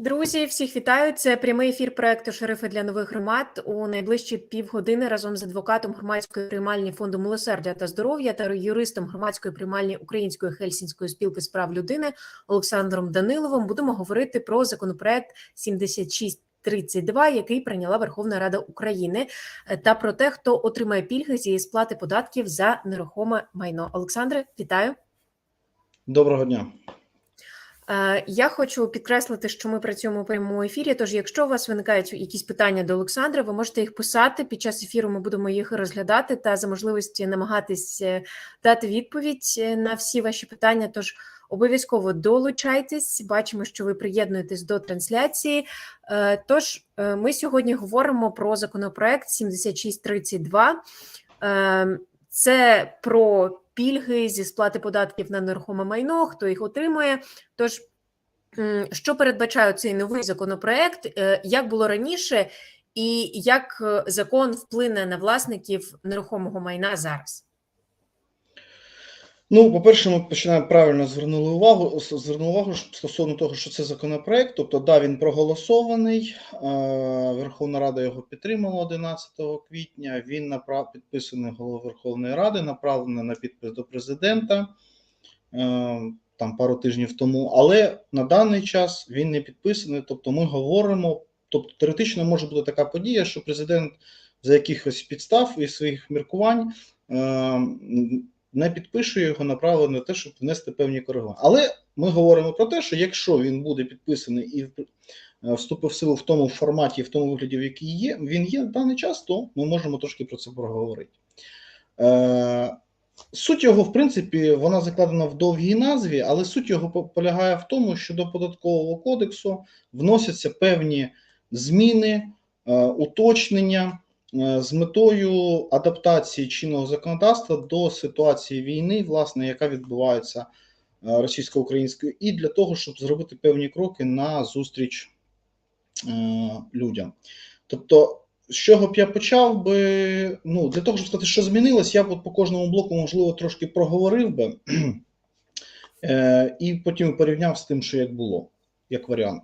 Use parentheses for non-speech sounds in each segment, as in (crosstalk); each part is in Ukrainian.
Друзі, всіх вітаю. Це прямий ефір проекту Шерифи для нових громад у найближчі півгодини разом з адвокатом громадської приймальні фонду милосердя та здоров'я та юристом громадської приймальні Української Хельсінської спілки з прав людини Олександром Даниловим будемо говорити про законопроект 76 32, який прийняла Верховна Рада України, е, та про те, хто отримає пільги зі сплати податків за нерухоме майно. Олександре, вітаю. Доброго дня. Е, Я хочу підкреслити, що ми працюємо у прямому ефірі. Тож, якщо у вас виникають якісь питання до Олександра, ви можете їх писати. Під час ефіру ми будемо їх розглядати та за можливості намагатись е, дати відповідь е, на всі ваші питання. Тож обов'язково долучайтесь. Бачимо, що ви приєднуєтесь до трансляції. Тож ми сьогодні говоримо про законопроект 7632. Е, Це про пільги зі сплати податків на нерухоме майно, хто їх отримує. Тож, що передбачає цей новий законопроект, е, як було раніше, і як е, закон вплине на власників нерухомого майна зараз? Ну, по-перше, ми починаємо правильно звернули увагу. Звернули увагу стосовно того, що це законопроект. Тобто, да, він проголосований. е, Верховна Рада його підтримала 11 квітня. Він направ підписаний головою Верховної Ради, направлений на підпис до президента е, там пару тижнів тому. Але на даний час він не підписаний. Тобто, ми говоримо. Тобто, теоретично може бути така подія, що президент за якихось підстав і своїх міркувань. Не підпише його направлено на те, щоб внести певні коригування. Але ми говоримо про те, що якщо він буде підписаний і е, вступив в силу в тому форматі, в тому вигляді, в який є, він є в даний час, то ми можемо трошки про це проговорити. Е, Суть його, в принципі, вона закладена в довгій назві, але суть його полягає в тому, що до податкового кодексу вносяться певні зміни, е, уточнення з метою адаптації чинного законодавства до ситуації війни, власне, яка відбувається е, російсько-українською, і для того, щоб зробити певні кроки на зустріч е, людям. Тобто, з чого б я почав би, ну, для того, щоб сказати, що змінилось, я б по кожному блоку, можливо, трошки проговорив би, (clears throat) е, і потім порівняв з тим, що як було, як варіант.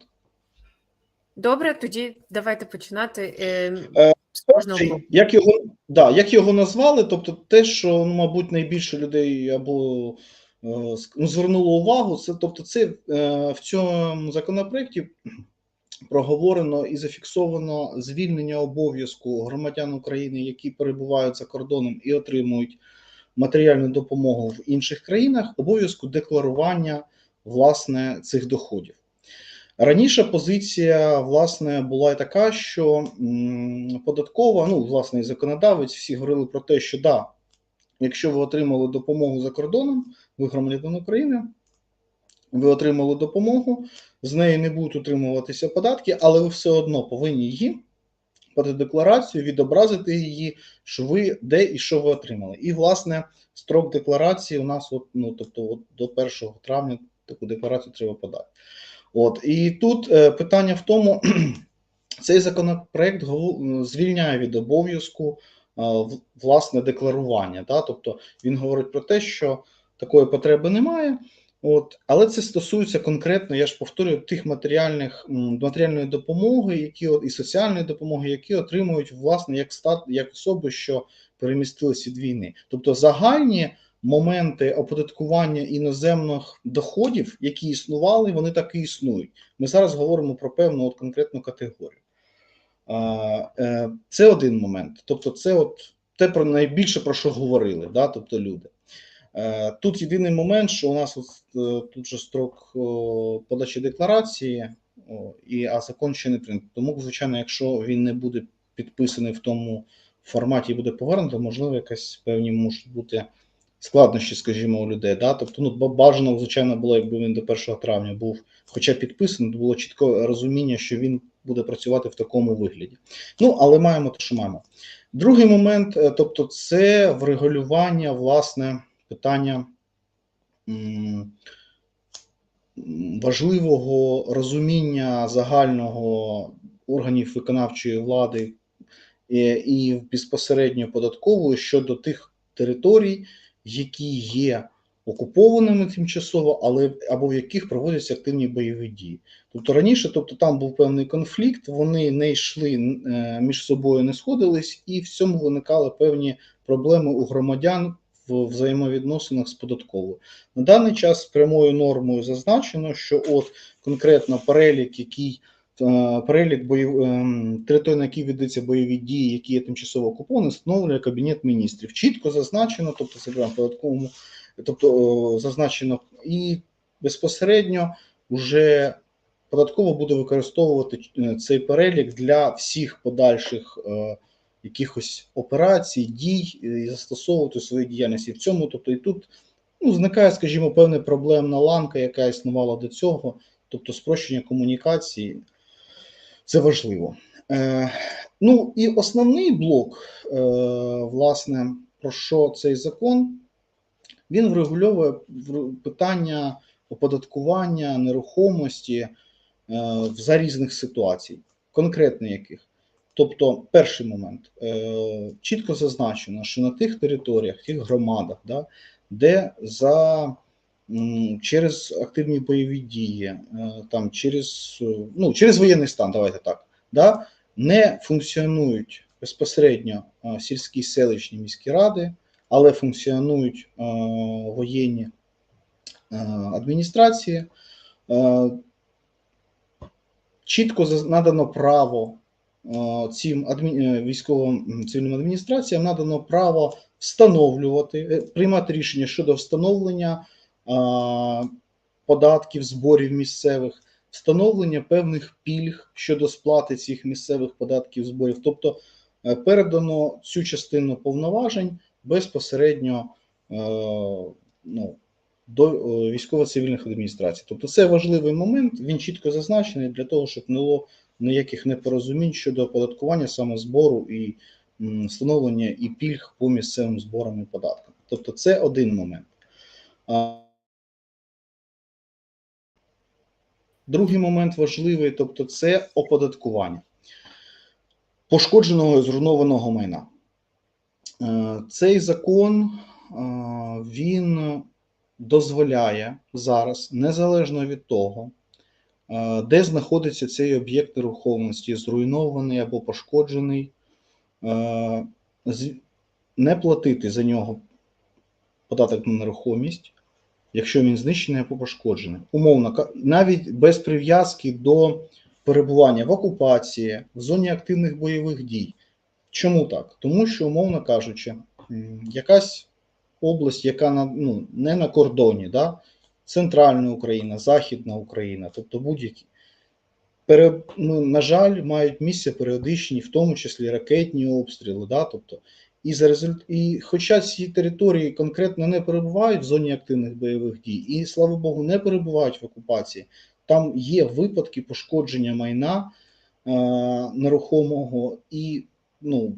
Добре, тоді давайте починати. Перший. Як його, да, як його назвали, тобто те, що, ну, мабуть, найбільше людей або е, ну, звернуло увагу, це тобто, це е, в цьому законопроекті проговорено і зафіксовано звільнення обов'язку громадян України, які перебувають за кордоном і отримують матеріальну допомогу в інших країнах, обов'язку декларування власне цих доходів. Раніше позиція власне була така, що податкова, ну власне, і законодавець всі говорили про те, що да, якщо ви отримали допомогу за кордоном, ви громадянин України, ви отримали допомогу, з неї не будуть утримуватися податки, але ви все одно повинні її подати декларацію, відобразити її, що ви де і що ви отримали. І власне строк декларації у нас, от, ну тобто, от до 1 травня таку декларацію треба подати. От і тут е, питання в тому, (clears throat) цей законопроект звільняє від обов'язку е, власне декларування. Да? Тобто він говорить про те, що такої потреби немає. От, але це стосується конкретно, я ж повторюю, тих матеріальних матеріальної допомоги, які і соціальної допомоги, які отримують власне як стат, як особи, що перемістилися від війни. Тобто загальні моменти оподаткування іноземних доходів, які існували, вони так і існують. Ми зараз говоримо про певну от конкретну категорію. Е, Це один момент. Тобто, це от те про найбільше про що говорили, да? тобто люди. Е, Тут єдиний момент, що у нас от, е, тут же строк подачі декларації, і, а закон ще не прийнятий. Тому, звичайно, якщо він не буде підписаний в тому форматі і буде повернуто, можливо, якась певні можуть бути складнощі, скажімо, у людей. Да? Тобто, ну, бажано, звичайно, було, якби він до 1 травня був хоча підписаний, було чітке розуміння, що він буде працювати в такому вигляді. Ну, але маємо те, що маємо. Другий момент, е, тобто, це врегулювання, власне, питання важливого розуміння загального органів виконавчої влади і, і безпосередньо податкової щодо тих територій, які є окупованими тимчасово, але або в яких проводяться активні бойові дії. Тобто раніше, тобто там був певний конфлікт, вони не йшли е, між собою, не сходились, і в цьому виникали певні проблеми у громадян в взаємовідносинах з податковою. На даний час прямою нормою зазначено, що от конкретно перелік, який перелік бойов... ем, територій, на якій ведуться бойові дії, які є тимчасово окуповані, встановлює кабінет міністрів. Чітко зазначено, тобто це прямо податковому, тобто зазначено і безпосередньо вже податково буде використовувати е, цей перелік для всіх подальших е, якихось операцій, дій і застосовувати свої діяльності. В цьому, тобто, і тут ну, зникає, скажімо, певна проблемна ланка, яка існувала до цього, тобто спрощення комунікації. Це важливо. Е, ну і основний блок, е, власне, про що цей закон, він врегульовує питання оподаткування нерухомості е, за різних ситуацій, конкретно яких. Тобто, перший момент е, чітко зазначено, що на тих територіях, тих громадах, да, де за через активні бойові дії, е, там через е, ну через воєнний стан, давайте так, да, не функціонують безпосередньо е, сільські селищні міські ради, але функціонують воєнні адміністрації. Чітко надано право цим адмі... військовим цивільним адміністраціям надано право встановлювати, приймати рішення щодо встановлення податків, зборів місцевих, встановлення певних пільг щодо сплати цих місцевих податків, зборів. Тобто е, передано цю частину повноважень безпосередньо е, ну, до е, військово-цивільних адміністрацій. Тобто це важливий момент, він чітко зазначений для того, щоб не було ніяких непорозумінь щодо оподаткування саме збору і встановлення і пільг по місцевим зборам і податкам. Тобто це один момент. Другий момент важливий, тобто це оподаткування пошкодженого і зруйнованого майна. Е, Цей закон е, він дозволяє зараз, незалежно від того, е, де знаходиться цей об'єкт нерухомості, зруйнований або пошкоджений, не платити за нього податок на нерухомість, якщо він знищений або пошкоджений. Умовно, навіть без прив'язки до перебування в окупації, в зоні активних бойових дій. Чому так? Тому що, умовно кажучи, якась область, яка на, ну, не на кордоні, да? Центральна Україна, Західна Україна, тобто будь-які. Пере, ну, на жаль, мають місце періодичні, в тому числі ракетні обстріли. Да? Тобто, і, за результ... і хоча ці території конкретно не перебувають в зоні активних бойових дій, і, слава Богу, не перебувають в окупації, там є випадки пошкодження майна е, нерухомого, і ну,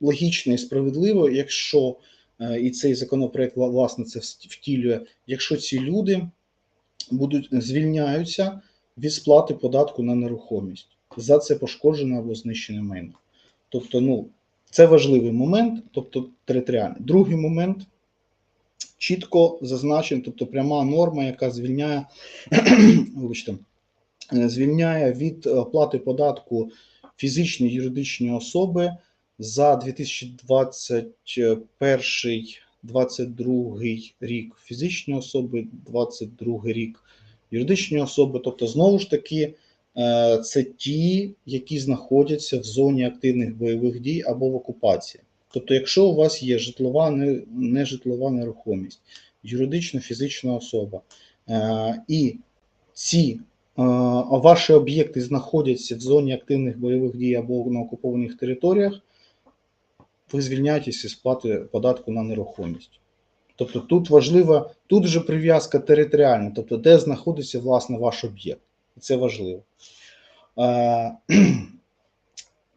логічно і справедливо, якщо е, і цей законопроект власне це втілює, якщо ці люди будуть звільняються від сплати податку на нерухомість за це пошкоджене або знищене майно. Тобто, ну, це важливий момент, тобто територіальний. Другий момент чітко зазначений, тобто пряма норма, яка звільняє, (clears throat) вибачте, е, звільняє від оплати податку фізичні юридичні особи за 2021-2022 рік фізичні особи, 2022 рік юридичні особи. Тобто, знову ж таки, це ті, які знаходяться в зоні активних бойових дій або в окупації. Тобто, якщо у вас є житлова, не- нежитлова нерухомість, юридична фізична особа, е, і ці е, ваші об'єкти знаходяться в зоні активних бойових дій або на окупованих територіях, ви звільняєтесь із сплати податку на нерухомість. Тобто тут важлива, тут вже прив'язка територіальна, тобто де знаходиться власне ваш об'єкт. Це важливо. (clears throat)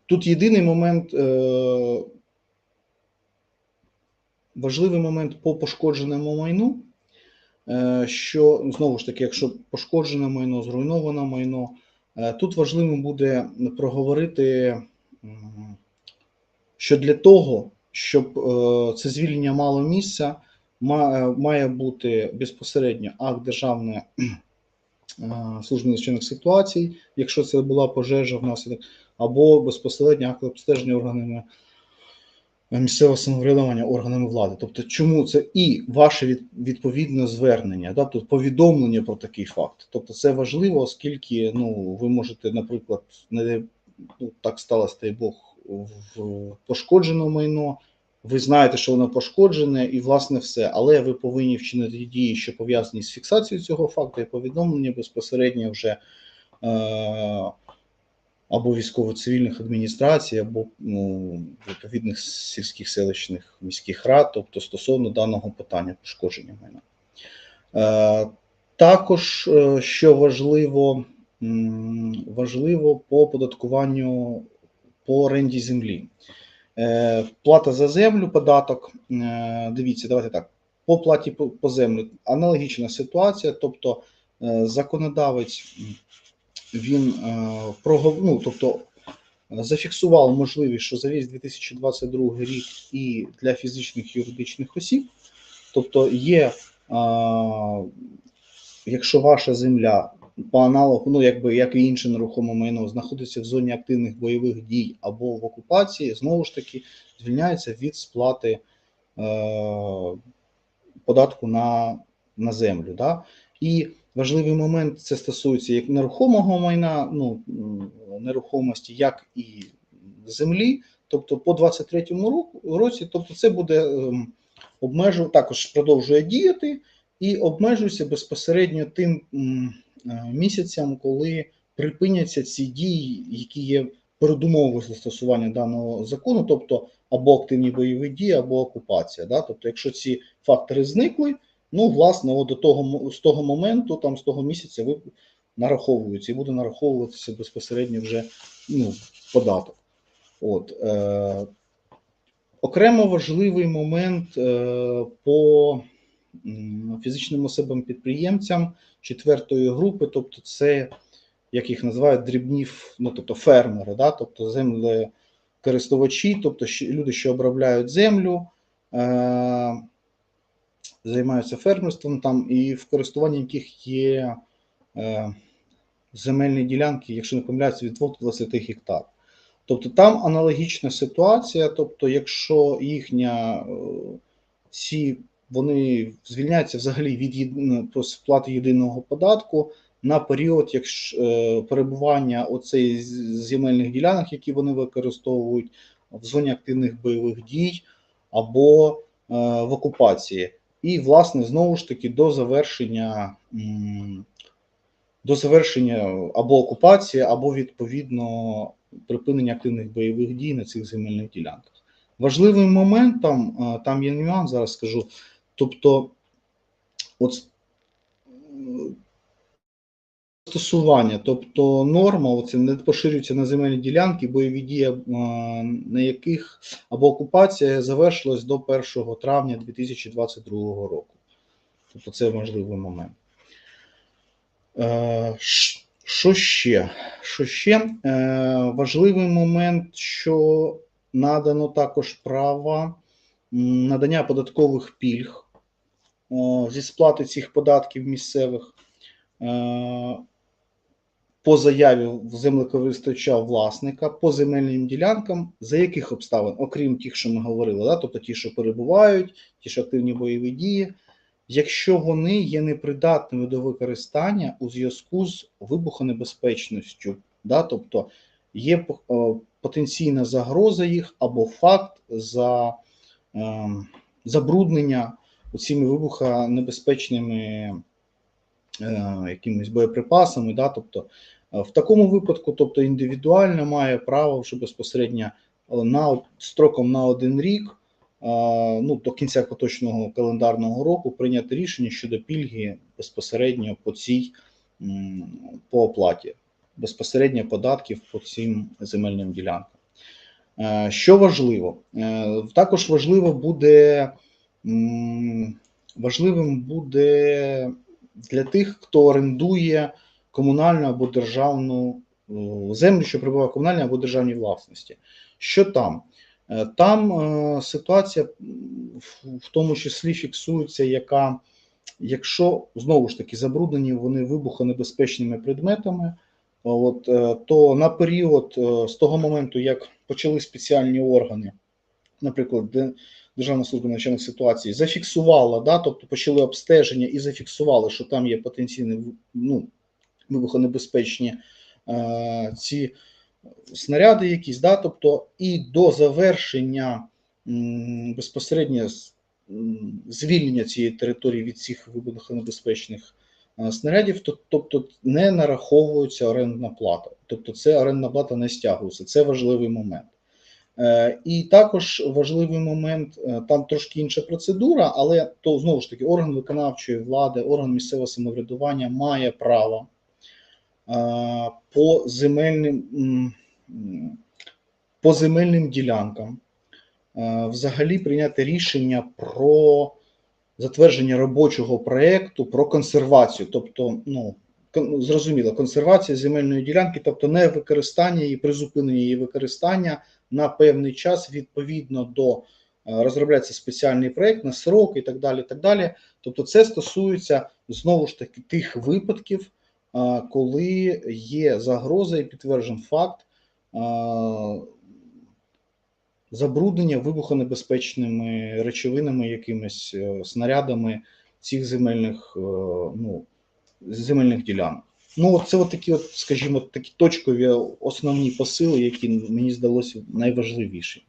Тут єдиний момент, е, важливий момент по пошкодженому майну, е, що знову ж таки, якщо пошкоджене майно, зруйноване майно, е, тут важливим буде проговорити, що для того, щоб це звільнення мало місця, має бути безпосередньо акт державної е, служби надзвичайних ситуацій, якщо це була пожежа внаслідок, або безпосередньо акт обстеження органами місцевого самоврядування органами влади. Тобто, чому це і ваше від, відповідне звернення, да, тобто повідомлення про такий факт. Тобто, це важливо, оскільки ну, ви можете, наприклад, не ну, так сталося, дай Бог, в пошкоджено майно. Ви знаєте, що воно пошкоджене, і власне все. Але ви повинні вчинити дії, що пов'язані з фіксацією цього факту, і повідомлення безпосередньо вже е, або військово-цивільних адміністрацій, або ну, відповідних сільських селищних міських рад, тобто стосовно даного питання пошкодження майна. Е, також, е, що важливо, важливо по оподаткуванню по оренді землі. Е, Плата за землю, податок. Е, Дивіться, давайте так. По платі по, землю аналогічна ситуація, тобто е, законодавець він ну, тобто, зафіксував можливість, що за весь 2022 рік і для фізичних і юридичних осіб, тобто є, якщо ваша земля по аналогу, ну якби як і інше нерухоме майно, знаходиться в зоні активних бойових дій або в окупації, знову ж таки звільняється від сплати е, податку на, на землю. Да? І важливий момент це стосується як нерухомого майна, ну нерухомості, як і землі. Тобто по 23-му році, тобто це буде ем, обмежу, також продовжує діяти і обмежується безпосередньо тим е, місяцям, коли припиняться ці дії, які є передумовою застосування даного закону, тобто або активні бойові дії, або окупація. Да? Тобто, якщо ці фактори зникли, ну власне, от до того з того моменту, там з того місяця, ви нараховуються і буде нараховуватися безпосередньо вже ну, податок. От, е, окремо важливий момент е, по фізичним особам-підприємцям четвертої групи, тобто це, як їх називають, дрібні ну, тобто фермери, да? тобто землекористувачі, тобто люди, що обробляють землю, е, займаються фермерством там, і в користуванні яких є е, земельні ділянки, якщо не помиляюся, від 2 до 20 гектар. Тобто там аналогічна ситуація. Тобто, якщо їхня е, ці вони звільняються взагалі від по сплати єдиного податку на період якщо, е, перебування оцей земельних ділянок, які вони використовують в зоні активних бойових дій або е, в окупації. І, власне, знову ж таки, до завершення до завершення або окупації, або відповідно припинення активних бойових дій на цих земельних ділянках. Важливим моментом, е, там є нюанс, зараз скажу. Тобто, от стосування, тобто норма оце не поширюється на земельні ділянки, бойові дії, е, на яких або окупація завершилась до 1 травня 2022 року. Тобто це важливий момент. Е, Що ще? Що ще? Е, Важливий момент, що надано також право надання податкових пільг зі сплати цих податків місцевих е, по заяві землекористувача власника по земельним ділянкам, за яких обставин, окрім тих, що ми говорили, да? тобто ті, що перебувають, ті, що активні бойові дії, якщо вони є непридатними до використання у зв'язку з вибухонебезпечністю, да? тобто є е, потенційна загроза їх або факт за е, забруднення цими вибухонебезпечними е, якимись боєприпасами. Да? Тобто, е, в такому випадку, тобто індивідуально має право вже безпосередньо е, на строком на один рік е, ну, до кінця поточного календарного року прийняти рішення щодо пільги безпосередньо по цій по оплаті, безпосередньо податків по цим земельним ділянкам. Що важливо? Також важливо буде важливим буде для тих, хто орендує комунальну або державну е, землю, що перебуває в комунальній або державній власності. Що там? Е, Там е, ситуація в- тому числі фіксується, яка, якщо знову ж таки забруднені вони вибухонебезпечними предметами, от, то на період з того моменту, як почали спеціальні органи, наприклад, Державна служба надзвичайних ситуацій, зафіксувала, да, тобто почали обстеження і зафіксували, що там є потенційні ну, вибухонебезпечні е, ці снаряди якісь, да, тобто і до завершення м, безпосередньо звільнення цієї території від цих вибухонебезпечних е, снарядів, то, тобто не нараховується орендна плата. Тобто це орендна плата не стягується. Це важливий момент. Е, І також важливий момент, е, там трошки інша процедура, але то знову ж таки орган виконавчої влади, орган місцевого самоврядування має право е, по земельним, по земельним ділянкам взагалі прийняти рішення про затвердження робочого проєкту про консервацію, тобто, ну, зрозуміло, консервація земельної ділянки, тобто не використання і призупинення її використання на певний час відповідно до е, розробляється спеціальний проєкт на срок і так далі. так далі. Тобто, це стосується знову ж таки тих випадків, е, коли є загроза і підтверджен факт е, забруднення вибухонебезпечними речовинами, якимись снарядами цих земельних, ну, земельних ділянок. Ну, це от такі, от, скажімо, такі точкові основні посили, які мені здалося найважливіші.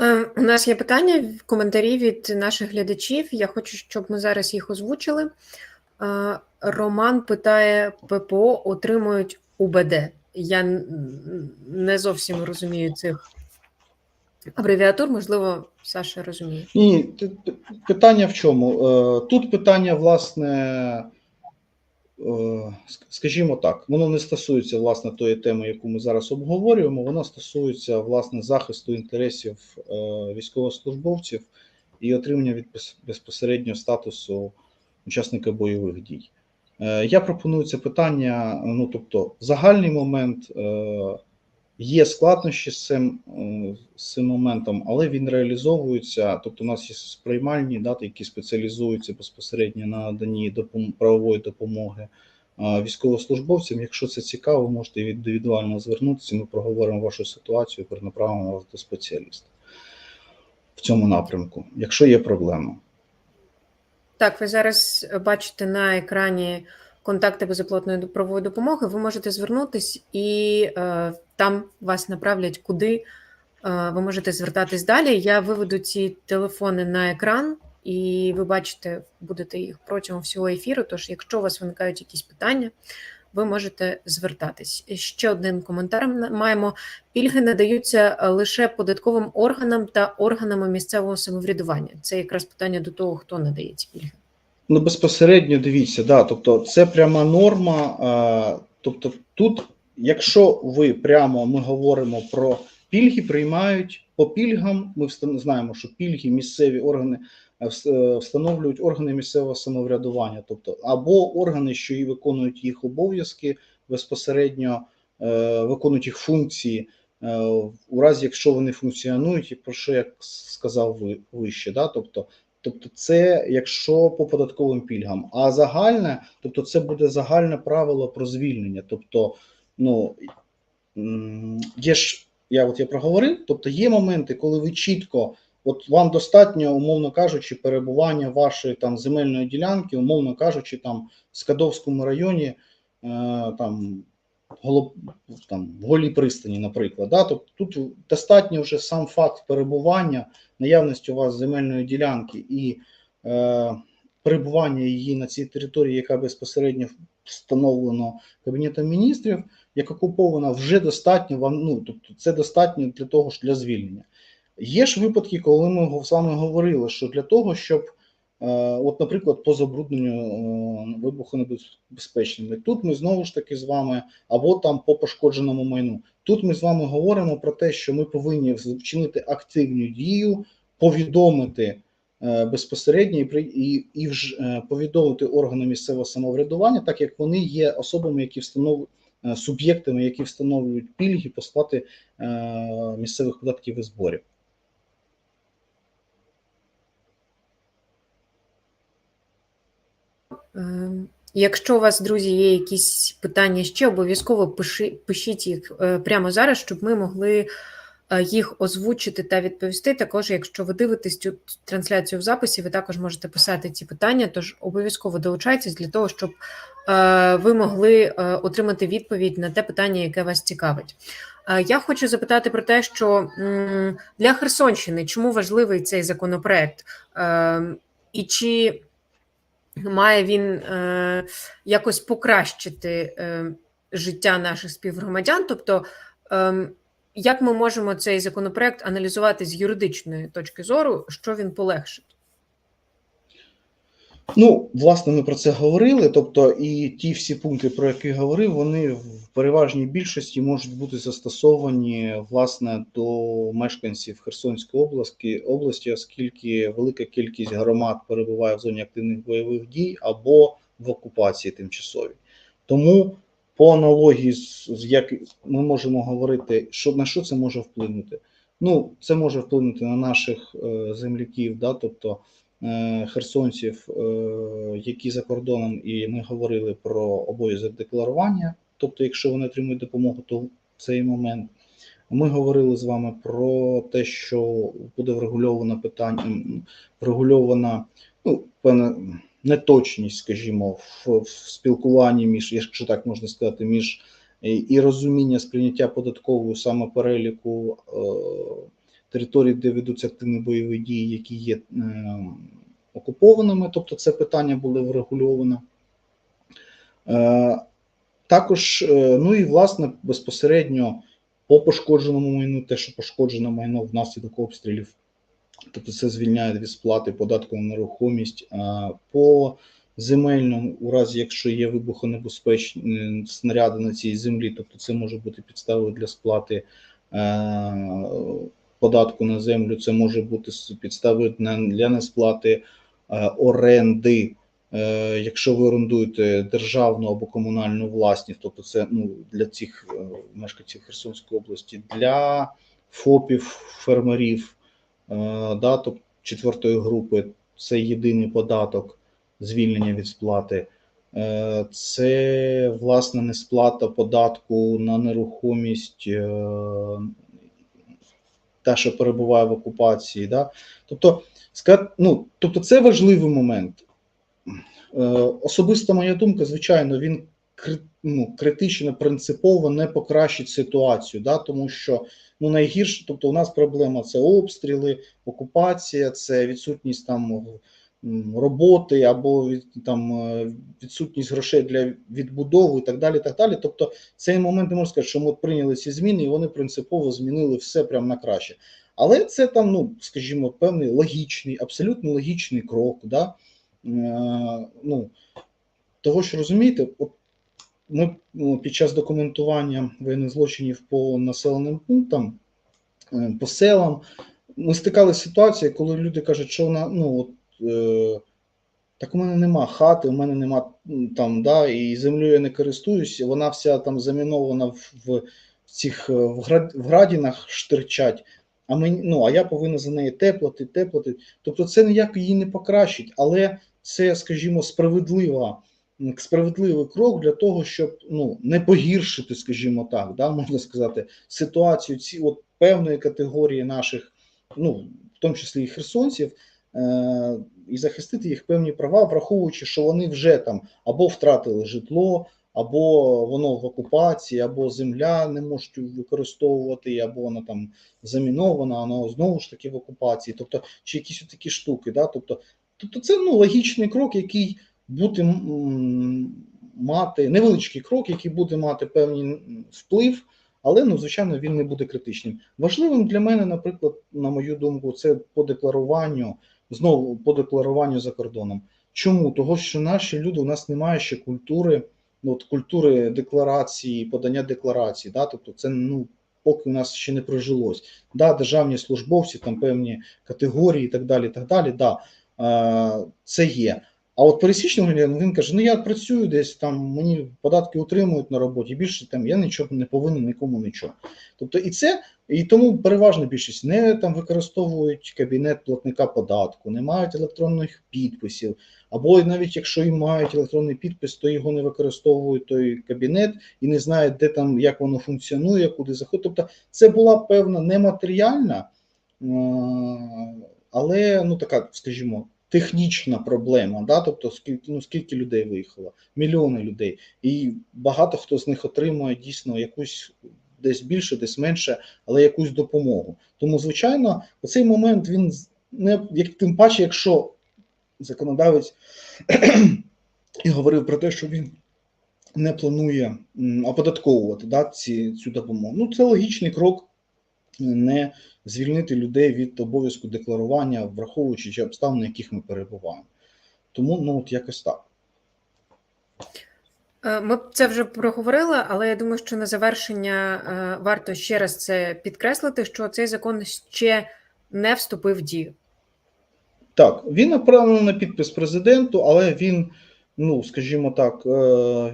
Е, У нас є питання в коментарі від наших глядачів. Я хочу, щоб ми зараз їх озвучили. Е, Роман питає: ППО отримують УБД. Я не зовсім розумію цих абревіатур, можливо, Саша розуміє. Ні, питання в чому? Е, Тут питання, власне, скажімо так, воно не стосується власне тої теми, яку ми зараз обговорюємо. Воно стосується власне захисту інтересів е, військовослужбовців і отримання від безпосереднього безпосередньо статусу учасника бойових дій. Е, Я пропоную це питання. Ну тобто, загальний момент. Є складнощі з цим, е, з цим моментом, але він реалізовується. Тобто, у нас є сприймальні дати, які спеціалізуються безпосередньо на наданні допом- правової допомоги військовослужбовцям. Якщо це цікаво, можете індивідуально звернутися. Ми проговоримо вашу ситуацію, перенаправимо вас до спеціаліста в цьому напрямку, якщо є проблема. Так, ви зараз бачите на екрані контакти безоплатної правової допомоги. Ви можете звернутись, і е, там вас направлять, куди е, ви можете звертатись далі. Я виведу ці телефони на екран, і ви бачите, будете їх протягом всього ефіру. Тож, якщо у вас виникають якісь питання, ви можете звертатись. Ще один коментар маємо. Пільги надаються е, лише податковим органам та органами місцевого самоврядування. Це якраз питання до того, хто надає ці пільги. Ну, безпосередньо дивіться, да, тобто це пряма норма. Е, тобто, тут, якщо ви прямо ми говоримо про пільги, приймають по пільгам. Ми знаємо, що пільги місцеві органи е, е, встановлюють органи місцевого самоврядування, тобто або органи, що і виконують їх обов'язки, безпосередньо виконують їх функції. У разі, якщо вони функціонують, і про що я сказав ви вище, да, тобто Тобто, це якщо по податковим пільгам, а загальне, тобто це буде загальне правило про звільнення. Тобто, ну є ж, я от я проговорив, тобто є моменти, коли ви чітко, от вам достатньо, умовно кажучи, перебування вашої там земельної ділянки, умовно кажучи, там в Скадовському районі, е, там там в голій пристані, наприклад. Да? Тобто тут достатньо вже сам факт перебування наявність у вас земельної ділянки і е, перебування її на цій території, яка безпосередньо встановлено Кабінетом міністрів, як окупована, вже достатньо вам. Ну тобто, це достатньо для того ж для звільнення. Є ж випадки, коли ми з вами говорили, що для того, щоб, от, наприклад, по забрудненню е, вибухонебезпечними, тут ми знову ж таки з вами, або там по пошкодженому майну. Тут ми з вами говоримо про те, що ми повинні вчинити активну дію, повідомити е, безпосередньо і, і, і е, повідомити органи місцевого самоврядування, так як вони є особами, які встанов, е, суб'єктами, які встановлюють пільги по сплаті е, місцевих податків і зборів. Якщо у вас, друзі, є якісь питання ще, обов'язково пишіть їх е, прямо зараз, щоб ми могли е, їх озвучити та відповісти. Також, якщо ви дивитесь цю трансляцію в записі, ви також можете писати ці питання, тож обов'язково долучайтесь для того, щоб е, ви могли отримати відповідь на те питання, яке вас цікавить. Я хочу запитати про те, що для Херсонщини чому важливий цей законопроект, Ем, і чи має він е, якось покращити е, життя наших співгромадян. Тобто, е, як ми можемо цей законопроект аналізувати з юридичної точки зору, що він полегшить? Ну, власне, ми про це говорили. Тобто, і ті всі пункти, про які говорив, вони в переважній більшості можуть бути застосовані власне до мешканців Херсонської області, області, оскільки велика кількість громад перебуває в зоні активних бойових дій або в окупації тимчасовій. Тому по аналогії з як ми можемо говорити, що на що це може вплинути. Ну, це може вплинути на наших е, земляків, да, тобто херсонців, е, які за кордоном, і ми говорили про обов'язок декларування. Тобто, якщо вони отримують допомогу, то в цей момент ми говорили з вами про те, що буде врегульовано питання, врегульована ну, певна неточність, скажімо, в, в спілкуванні між, якщо так можна сказати, між і, розуміння сприйняття податкового саме переліку е, територій, де ведуться активні бойові дії, які є е, окупованими, тобто це питання було врегульовано. Е, також, е, ну і власне безпосередньо по пошкодженому майну, те, що пошкоджене майно внаслідок обстрілів, тобто це звільняє від сплати податку на нерухомість. А по земельному, у разі якщо є вибухонебезпечні снаряди на цій землі, тобто це може бути підставою для сплати е, податку на землю, це може бути підставою для несплати е, оренди. Е, Якщо ви орендуєте державну або комунальну власність, тобто це ну, для цих е, мешканців Херсонської області, для ФОПів, фермерів, да, тобто четвертої групи, це єдиний податок, звільнення від сплати. Це власне несплата податку на нерухомість, е, та, що перебуває в окупації. Да? Тобто, ну, тобто, це важливий момент. Е, Особиста моя думка, звичайно, він ну, критично, принципово не покращить ситуацію, да? тому що ну, найгірше, тобто у нас проблема це обстріли, окупація, це відсутність там роботи або від, там, е, відсутність грошей для відбудови і так далі. так далі. Тобто, цей момент не можна сказати, що ми прийняли ці зміни, і вони принципово змінили все прямо на краще. Але це там, ну скажімо, певний логічний, абсолютно логічний крок. Да? Е, ну, того, що розумієте, от ми ну, під час документування воєнних злочинів по населеним пунктам, е, по селам, ми стикалися з ситуацією, коли люди кажуть, що вона, ну от так у мене нема хати, у мене нема там, да, і землею я не користуюся, вона вся там замінована в, в цих е, в, град, в градінах штирчать. А мені, ну, а я повинен за неї теплати, теплати. Тобто це ніяк її не покращить, але це, скажімо, справедлива, справедливий крок для того, щоб ну, не погіршити, скажімо так, да, можна сказати, ситуацію ці от певної категорії наших, ну, в тому числі і херсонців, е, і захистити їх певні права, враховуючи, що вони вже там або втратили житло, або воно в окупації, або земля не можуть використовувати, або вона там замінована, воно знову ж таки в окупації. Тобто, чи якісь такі штуки. Да? Тобто, тобто це ну, логічний крок, який буде мати невеличкий крок, який буде мати певний вплив. Але ну, звичайно, він не буде критичним. Важливим для мене, наприклад, на мою думку, це по декларуванню, знову по декларуванню за кордоном. Чому? Того, що наші люди у нас немає ще культури, ну, от культури декларації, подання декларації. Да? Тобто, це ну поки у нас ще не прижилось. Да, державні службовці, там певні категорії і так далі. так далі, да, е, це є. А от пересічний він каже: ну я працюю десь там, мені податки утримують на роботі, більше там я нічого не повинен нікому нічого. Тобто, і це і тому переважна більшість не там використовують кабінет платника податку, не мають електронних підписів, або навіть якщо і мають електронний підпис, то його не використовують той кабінет і не знають, де там як воно функціонує, куди заходить. Тобто, це була певна нематеріальна, але ну така, скажімо, технічна проблема. Да? Тобто, скільки ну скільки людей виїхало, мільйони людей, і багато хто з них отримує дійсно якусь десь більше, десь менше, але якусь допомогу. Тому, звичайно, у цей момент він не як тим паче, якщо законодавець (clears throat) говорив про те, що він не планує оподатковувати да, ці, цю допомогу. Ну, це логічний крок не звільнити людей від обов'язку декларування, враховуючи ті обставини, яких ми перебуваємо. Тому ну от якось так. Е, Ми це вже проговорили, але я думаю, що на завершення е, варто ще раз це підкреслити, що цей закон ще не вступив в дію. Так, він направлений на підпис президенту, але він, ну скажімо так, е,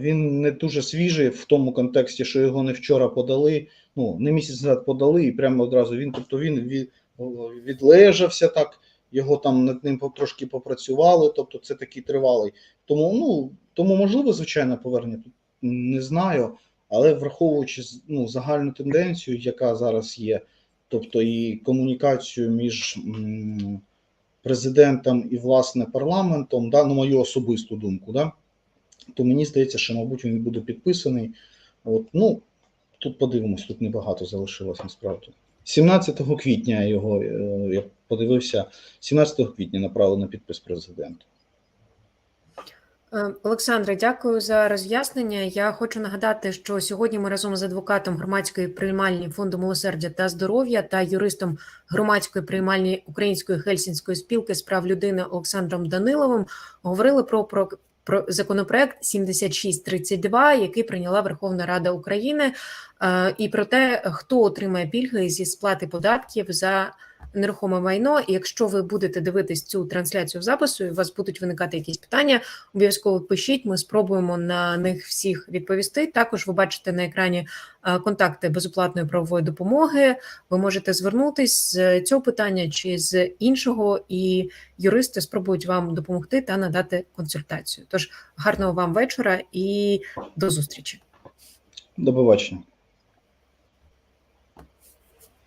він не дуже свіжий в тому контексті, що його не вчора подали. Ну не місяць назад подали, і прямо одразу він, тобто він відлежався так, його там над ним трошки попрацювали. Тобто, це такий тривалий. Тому ну тому можливо, звичайно, повернення не знаю, але враховуючи ну, загальну тенденцію, яка зараз є, тобто і комунікацію між. Президентом і власне парламентом, да, на мою особисту думку, да, то мені здається, що, мабуть, він буде підписаний. От, ну, тут подивимось, тут небагато залишилось насправді. 17 квітня його, е, я подивився, 17 квітня направили на підпис президенту. Е, Олександре, дякую за роз'яснення. Я хочу нагадати, що сьогодні ми разом з адвокатом громадської приймальні фонду милосердя та здоров'я та юристом громадської приймальні Української гельсінської спілки з прав людини Олександром Даниловим говорили про, про, про законопроект 7632, який прийняла Верховна Рада України, е, і про те, хто отримає пільги зі сплати податків за нерухоме майно. І якщо ви будете дивитись цю трансляцію запису, і у вас будуть виникати якісь питання, обов'язково пишіть. Ми спробуємо на них всіх відповісти. Також ви бачите на екрані е, контакти безоплатної правової допомоги. Ви можете звернутись з цього питання чи з іншого, і юристи спробують вам допомогти та надати консультацію. Тож гарного вам вечора і до зустрічі. До побачення.